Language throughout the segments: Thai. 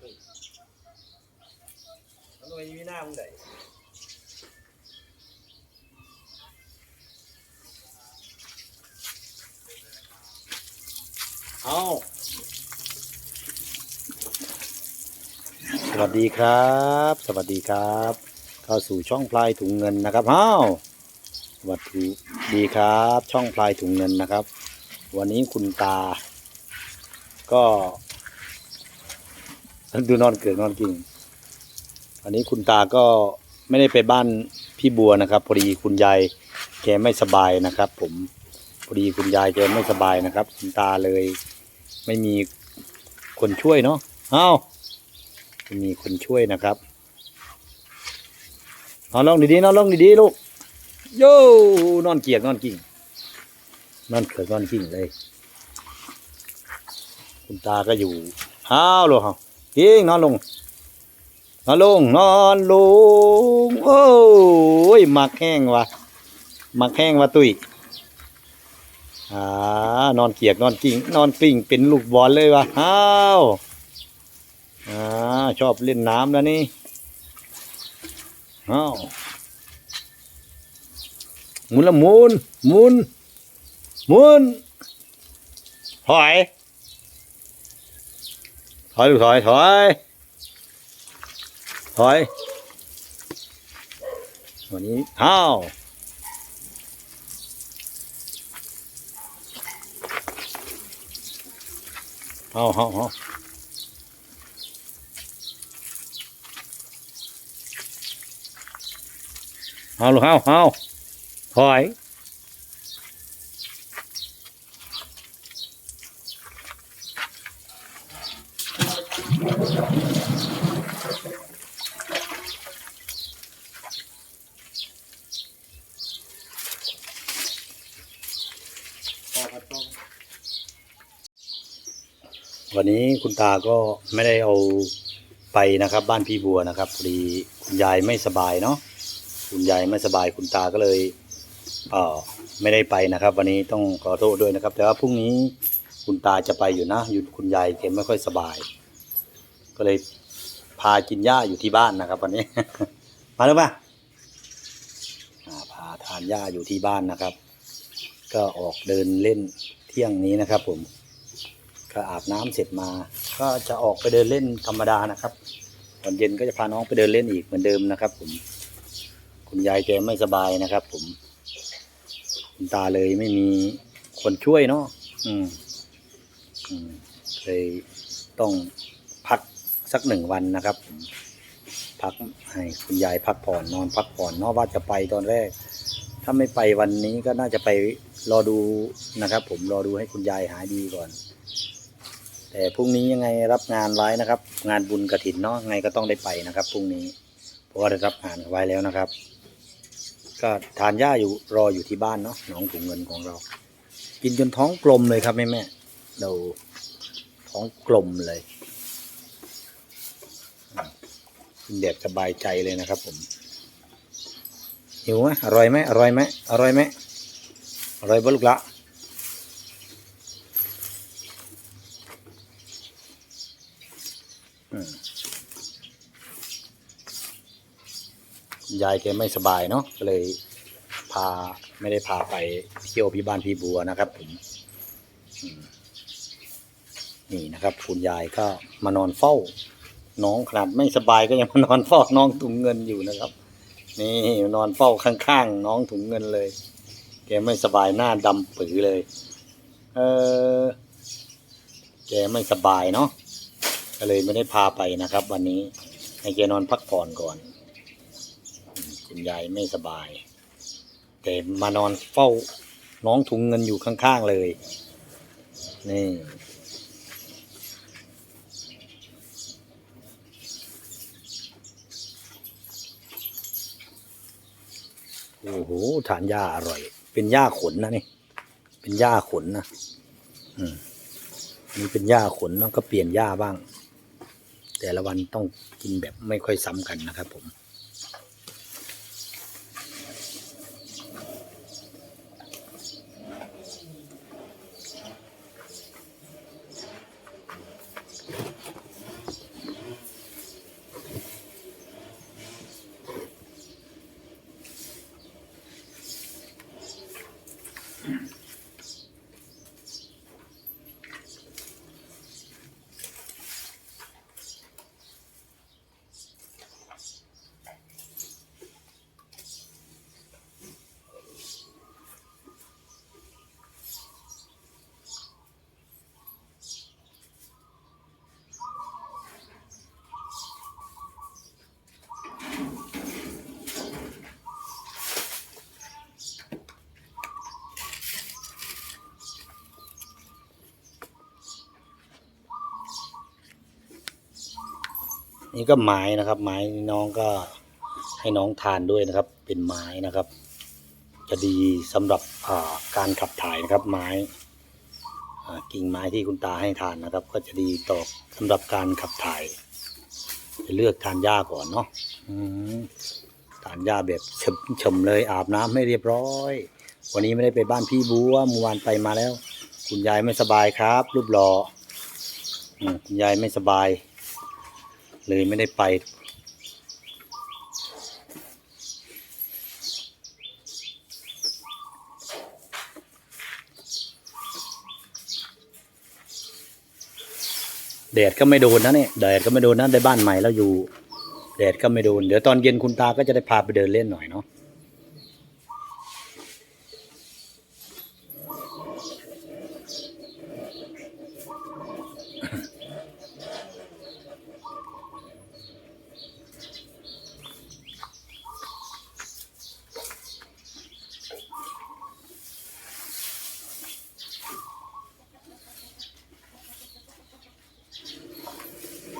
ตุ้ยมันไม่มีหน้ามึงไดเอาสวัสดีครับ สวัสดีครับ เข้าสู่ช่องพลายถุงเงินนะครับอ้าสวัสดีครับ ช่องพลายถุงเงินนะครับ วันนี้คุณตา ก็ ดูนอนเกิดนอนกิ่งวันนี้คุณตาก็ไม่ได้ไปบ้านพี่บัวนะครับ พอดีคุณยายแกไม่สบายนะครับ ผมพอดีคุณยายแกไม่สบายนะครับ คุณตาเลย ไม่มีคนช่วยเนาะเอ้าไม่มีคนช่วยนะครับนอนลงดีๆนอนลงดีๆลูกโย่นอนเกียกนอนกิ่งนอนเกิดนอนกิ่งเลย คุณตาก็อยู่ห้าวลงเขา ยิงนอนลง นอนลง นอนลง โอ้ยหมักแห้งวะหมักแห้งวะตุ้ยอ่านอนเกียกนอนกิ่งนอนปิ่งเป็นลูกบอลเลยวะห้าวอ่าชอบเล่นน้ำแล้วนี่ห้าวหมุนละหมุนหมุนหมุนถอย ถอยลูกถอยถอยถอยวันนี้อ้าวเอาเอาเอาเอาลูกเอาเอาถอย วันนี้คุณตาก็ไม่ได้เอาไปนะครับ บ้านพี่บัวนะครับพอดีคุณยายไม่สบายเนาะคุณยายไม่สบายคุณตาก็เลยเออไม่ได้ไปนะครับ วันนี้ต้องขอโทษด้วยนะครับ แต่ว่าพรุ่งนี้คุณตาจะไปอยู่นะอยู่คุณยายแกไม่ค่อยสบาย ก็เลยพากินหญ้าอยู่ที่บ้านนะครับ วันนี้ มาแล้วปะอ่าพาทานหญ้าอยู่ที่บ้านนะครับ ก็ออกเดินเล่นเที่ยงนี้นะครับผม ก็อาบน้ำเสร็จมา ก็จะออกไปเดินเล่นธรรมดานะครับตอนเย็นก็จะพาน้องไปเดินเล่นอีกเหมือนเดิมนะครับผม คุณยายแกไม่สบายนะครับ ผม คุณตาเลยไม่มีคนช่วยเนาะอืมอืมเลยต้องพักสักหนึ่งวันนะครับผมพักให้คุณยายพักผ่อนนอนพักผ่อนเนาะว่าจะไปตอนแรก ถ้าไม่ไปวันนี้ก็น่าจะไปรอดูนะครับ ผมรอดูให้คุณยายหายดีก่อน แต่พรุ่งนี้ยังไงรับงานไว้นะครับ งานบุญกระถินเนาะไงก็ต้องได้ไปนะครับพรุ่งนี้เพราะว่าได้รับงานไว้แล้วนะครับ ก็ทานหญ้าอยู่รออยู่ที่บ้านเนาะน้องถุงเงินของเรา กินจนท้องกลมเลยครับแม่แม่เราท้องกลมเลยอืมกินแบบสบายใจเลยนะครับ ผมหิวไหมอร่อยไหมอร่อยไหมอร่อยไหมอร่อยบ่ลูกละ ยายแกไม่สบายเนาะก็เลยพาไม่ได้พาไปเที่ยวพี่บ้านพี่บัวนะครับผมนี่นะครับ คุณยายก็มานอนเฝ้า น้องขนาดไม่สบายก็ยังมานอนเฝ้าน้องถุงเงินอยู่นะครับ นี่นอนเฝ้าข้างๆน้องถุงเงินเลย แกไม่สบายหน้าดำปือเลย เออแกไม่สบายเนาะก็เลยไม่ได้พาไปนะครับ วันนี้ให้แกนอนพักผ่อนก่อน คุณยายไม่สบาย แต่มานอนเฝ้าน้องถุงเงินอยู่ข้างๆเลย นี่โอ้โหทานหญ้าอร่อย เป็นหญ้าขนนะนี่ เป็นหญ้าขนนะอืมนี่เป็นหญ้าขนแล้วก็เปลี่ยนหญ้าบ้าง แต่ละวันต้องกินแบบไม่ค่อยซ้ำกันนะครับผม นี่ก็ไม้นะครับ ไม้น้องก็ให้น้องทานด้วยนะครับ เป็นไม้นะครับ จะดีสำหรับการขับถ่ายนะครับ ไม้กิ่งไม้ที่คุณตาให้ทานนะครับ ก็จะดีต่อสำหรับการขับถ่าย จะเลือกทานหญ้าก่อนเนาะทานหญ้าแบบเฉมๆเลยอาบน้ำให้เรียบร้อย วันนี้ไม่ได้ไปบ้านพี่บัวเมื่อวานไปมาแล้ว คุณยายไม่สบายครับ รูปหล่อคุณยายไม่สบาย เลยไม่ได้ไป แดดก็ไม่โดนนะเนี่ยแดดก็ไม่โดนนะได้บ้านใหม่แล้วอยู่ แดดก็ไม่โดน เดี๋ยวตอนเย็นคุณตาก็จะได้พาไปเดินเล่นหน่อยเนาะ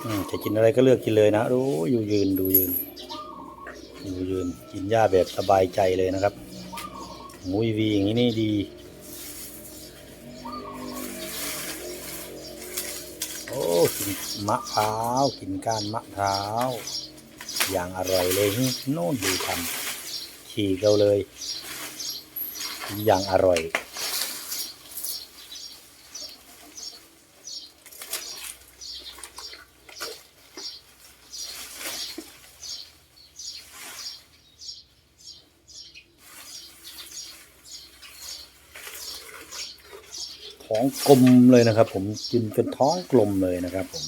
อืม จะกินอะไรก็เลือกกินเลยนะรู้อยู่ยืนดูยืนดูยืนกินหญ้าแบบสบายใจเลยนะครับหมูวีอย่างนี้นี่ดีโอ้กินมะพร้าวกินก้านมะพร้าวอย่างอร่อยเลยโน่นดูทำขี่เราเลย อย่างอร่อย ท้องกลมเลยนะครับ ผมกินจนท้องกลมเลยนะครับผม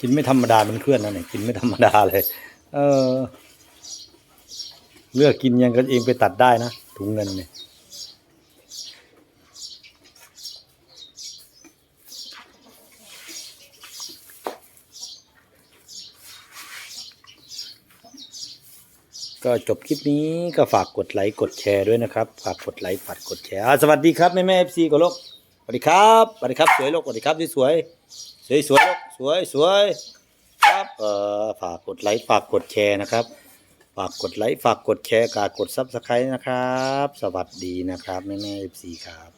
กินไม่ธรรมดาเป็นเพื่อนนะเนี่ยกินไม่ธรรมดาเลย เออ เลือกกินยังกันเองไปตัดได้นะถุงเงินเนี่ย ก็จบคลิปนี้ก็ฝากกดไลค์กดแชร์ด้วยนะครับฝากกดไลค์ฝากกดแชร์สวัสดีครับแม่แม่เอฟซีกับลูกสวัสดีครับสวัสดีครับสวยลูกสวัสดีครับสวยสวยสวยสวยลูกสวยสวยครับเอ่อฝากกดไลค์ฝากกดแชร์นะครับ ฝากกดไลค์ฝากกดแชร์กากดซับสไครต์นะครับ สวัสดีนะครับแม่แม่เอฟซีครับ